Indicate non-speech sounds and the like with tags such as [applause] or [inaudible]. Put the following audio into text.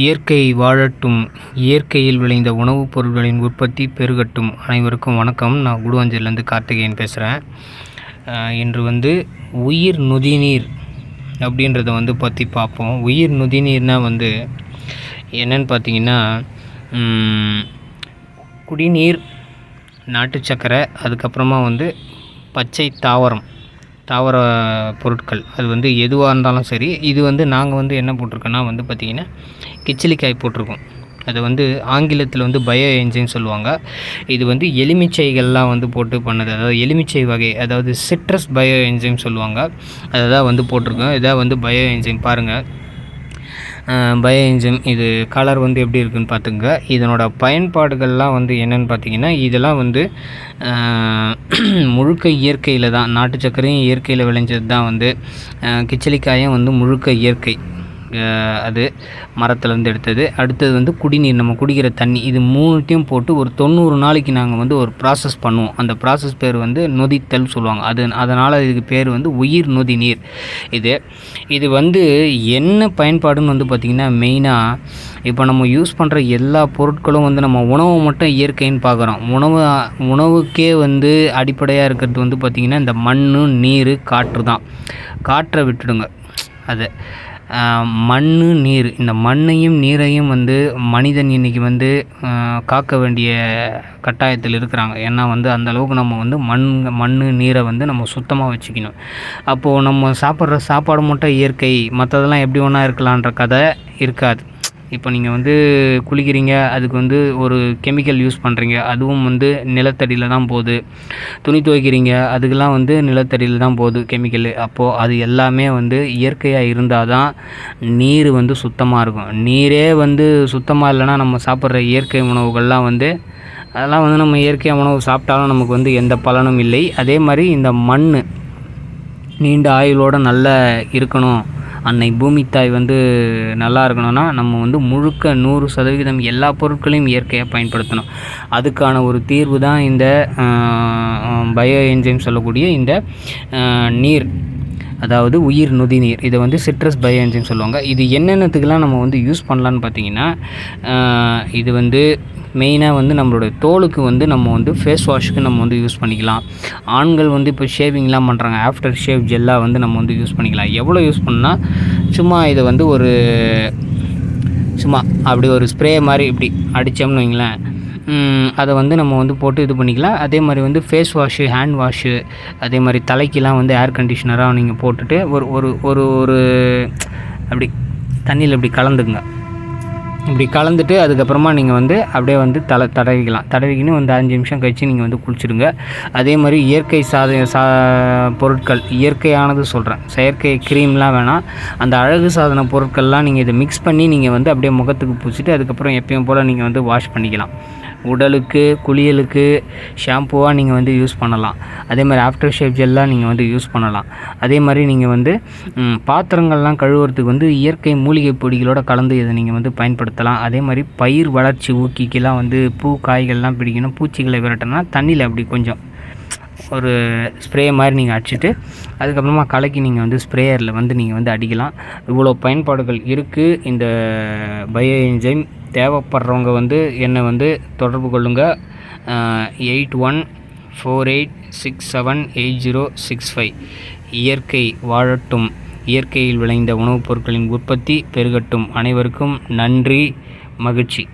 இயற்கை வாழட்டும். இயற்கையில் விளைந்த உணவுப் பொருட்களின் உற்பத்தி பெருகட்டும். அனைவருக்கும் வணக்கம். நான் குடுவாஞ்சேரிலேருந்து கார்த்திகேயன் பேசுகிறேன் இன்று வந்து உயிர் நொதிநீர் அப்படின்றத வந்து பற்றி பார்ப்போம். உயிர் நொதிநீர்னால் வந்து என்னன்னு பார்த்தீங்கன்னா குடிநீர் நாட்டு சர்க்கரை அதுக்கப்புறமா வந்து பச்சை தாவரம். தாவர பொருட்கள். அது வந்து எதுவாக இருந்தாலும் சரி இது வந்து நாங்கள் வந்து என்ன போட்டிருக்கோன்னா வந்து பார்த்திங்கன்னா கிச்சிலிக்காய் போட்டிருக்கோம். அது வந்து ஆங்கிலத்தில் வந்து பயோ என்ஜின் சொல்லுவாங்க. இது வந்து எலுமிச்சைகள்லாம் வந்து போட்டு பண்ணது. அதாவது எலுமிச்சை வகை அதாவது சிட்ரஸ் பயோ என்ஜின் சொல்லுவாங்க. அதை தான் வந்து போட்டிருக்கோம். இதான் வந்து பயோ என்ஜின். பாருங்கள் பயோ இன்ஜின் இது கலர் வந்து எப்படி இருக்குன்னு பார்த்துங்க இதனோட பயன்பாடுகள்லாம் வந்து என்னென்னு பார்த்தீங்கன்னா இதெல்லாம் வந்து [clears throat] முழுக்க இயற்கையில் தான். நாட்டு சர்க்கரையும் இயற்கையில் விளைஞ்சது தான் வந்து கிச்சலிக்காயும் கிச்சிலிக்காயும் வந்து முழுக்க இயற்கை. அது மரத்துலேருந்து எடுத்தது. அடுத்தது வந்து குடிநீர். நம்ம குடிக்கிற தண்ணி. இது மூணுத்தையும் போட்டு ஒரு தொண்ணூறு நாளைக்கு நாங்கள் வந்து ஒரு ப்ராசஸ் பண்ணுவோம். அந்த ப்ராசஸ் பேர் வந்து நொதித்தல் சொல்லுவாங்க. அது அதனால் இதுக்கு பேர் வந்து உயிர் நொதி நீர். இது இது வந்து என்ன பயன்பாடுன்னு வந்து பார்த்திங்கன்னா மெயினாக இப்போ நம்ம யூஸ் பண்ணுற எல்லா பொருட்களும் வந்து நம்ம உணவு மட்டும் இயற்கைன்னு பார்க்குறோம் உணவு உணவுக்கே வந்து அடிப்படையாக இருக்கிறது வந்து பார்த்திங்கன்னா இந்த மண் நீர் காற்று தான். காற்றை விட்டுடுங்க. அது மண் நீர். இந்த மண்ணையும் நீரையும் வந்து மனிதன் இன்னைக்கு வந்து காக்க வேண்டிய கட்டாயத்தில் இருக்கிறாங்க. ஏன்னா வந்து அந்த அளவுக்கு நம்ம வந்து மண் மண் நீரை வந்து நம்ம சுத்தமாக வச்சுக்கணும். அப்போது நம்ம சாப்பிட்ற சாப்பாடு மட்டும் இயற்கை. மற்றதெல்லாம் எப்படி ஒன்றா இருக்கலான்ற கதை இருக்காது. இப்போ நீங்கள் வந்து குளிக்கிறீங்க அதுக்கு வந்து ஒரு கெமிக்கல் யூஸ் பண்ணுறீங்க அதுவும் வந்து நிலத்தடியில் தான் போகுது. துணி துவைக்கிறீங்க அதுக்கெல்லாம் வந்து நிலத்தடியில் தான் போகுது கெமிக்கல் அப்போது அது எல்லாமே வந்து இயற்கையாக இருந்தால் தான் நீர் வந்து சுத்தமாக இருக்கும். நீரே வந்து சுத்தமாக இல்லைன்னா நம்ம சாப்பிட்ற இயற்கை உணவுகள்லாம் வந்து அதெல்லாம் வந்து நம்ம இயற்கை உணவு சாப்பிட்டாலும் நமக்கு வந்து எந்த பலனும் இல்லை. அதே மாதிரி இந்த மண் நீண்ட ஆயுளோடு நல்லா இருக்கணும். அன்னை பூமி தாய் வந்து நல்லா இருக்கணும்னா நம்ம வந்து முழுக்க நூறு சதவீதம் எல்லா பொருட்களையும் இயற்கையாக பயன்படுத்தணும். அதுக்கான ஒரு தீர்வு தான் இந்த பயோ என்ஜைம் சொல்லக்கூடிய இந்த நீர். அதாவது உயிர் நொதி நீர். இதை வந்து சிட்ரஸ் பயோ என்ஜைம் சொல்லுவாங்க. இது என்னென்னத்துக்கெல்லாம் நம்ம வந்து யூஸ் பண்ணலான்னு பார்த்தீங்கன்னா இது வந்து மெயினாக வந்து நம்மளோட தோலுக்கு வந்து நம்ம வந்து ஃபேஸ் வாஷுக்கு நம்ம வந்து யூஸ் பண்ணிக்கலாம். ஆண்கள் வந்து இப்போ ஷேவிங்லாம் பண்ணுறாங்க ஆஃப்டர் ஷேவ் ஜெல்லாக வந்து நம்ம வந்து யூஸ் பண்ணிக்கலாம். எவ்வளோ யூஸ் பண்ணால் சும்மா இதை வந்து ஒரு சும்மா அப்படி ஒரு ஸ்ப்ரே மாதிரி இப்படி அடித்தோம்னு வைங்களேன். அதை வந்து நம்ம வந்து போட்டு இது பண்ணிக்கலாம். அதே மாதிரி வந்து ஃபேஸ் வாஷு ஹேண்ட் வாஷு அதே மாதிரி தலைக்கெலாம் வந்து ஏர் கண்டிஷ்னராக நீங்கள் போட்டுட்டு ஒரு ஒரு ஒரு ஒரு அப்படி தண்ணியில் இப்படி கலந்துக்குங்க. இப்படி கலந்துட்டு அதுக்கப்புறமா நீங்கள் வந்து அப்படியே வந்து தலை தடவிக்கலாம். தடவிக்கின்னு வந்து அஞ்சு நிமிஷம் கழித்து நீங்கள் வந்து குளிச்சிடுங்க. அதே மாதிரி இயற்கை சாத சா பொருட்கள் இயற்கையானது சொல்கிறேன் செயற்கை க்ரீம்லாம் வேணாம். அந்த அழகு சாதன பொருட்கள்லாம் நீங்கள் இதை மிக்ஸ் பண்ணி நீங்கள் வந்து அப்படியே முகத்துக்கு பூச்சிட்டு அதுக்கப்புறம் எப்பயும் போல் நீங்கள் வந்து வாஷ் பண்ணிக்கலாம். உடலுக்கு குளியலுக்கு ஷாம்புவாக நீங்கள் வந்து யூஸ் பண்ணலாம். அதே மாதிரி ஆஃப்டர் ஷேவ் ஜெல்லாம் நீங்கள் வந்து யூஸ் பண்ணலாம். அதே மாதிரி நீங்கள் வந்து பாத்திரங்கள்லாம் கழுவுறதுக்கு வந்து இயற்கை மூலிகை பொடிகளோட கலந்து இதை நீங்கள் வந்து பயன்படுத்தலாம். அதே மாதிரி பயிர் வளர்ச்சி ஊக்கிக்கெல்லாம் வந்து பூ காய்கள்லாம் பிடிக்கணும். பூச்சிகளை விரட்டணும்னா தண்ணியில் அப்படி கொஞ்சம் ஒரு ஸ்ப்ரே மாதிரி நீங்கள் அடிச்சுட்டு அதுக்கப்புறமா கலக்கி நீங்கள் வந்து ஸ்ப்ரேயரில் வந்து நீங்கள் வந்து அடிக்கலாம். இவ்வளோ பயன்பாடுகள் இருக்குது இந்த பயோ என்ஜைம் தேவைப்படுறவங்க வந்து என்னை வந்து தொடர்பு கொள்ளுங்கள் eight one four eight six seven eight zero six five. இயற்கை வாழட்டும். இயற்கையில் விளைந்த உணவுப் பொருட்களின் உற்பத்தி பெருகட்டும். அனைவருக்கும் நன்றி மகிழ்ச்சி.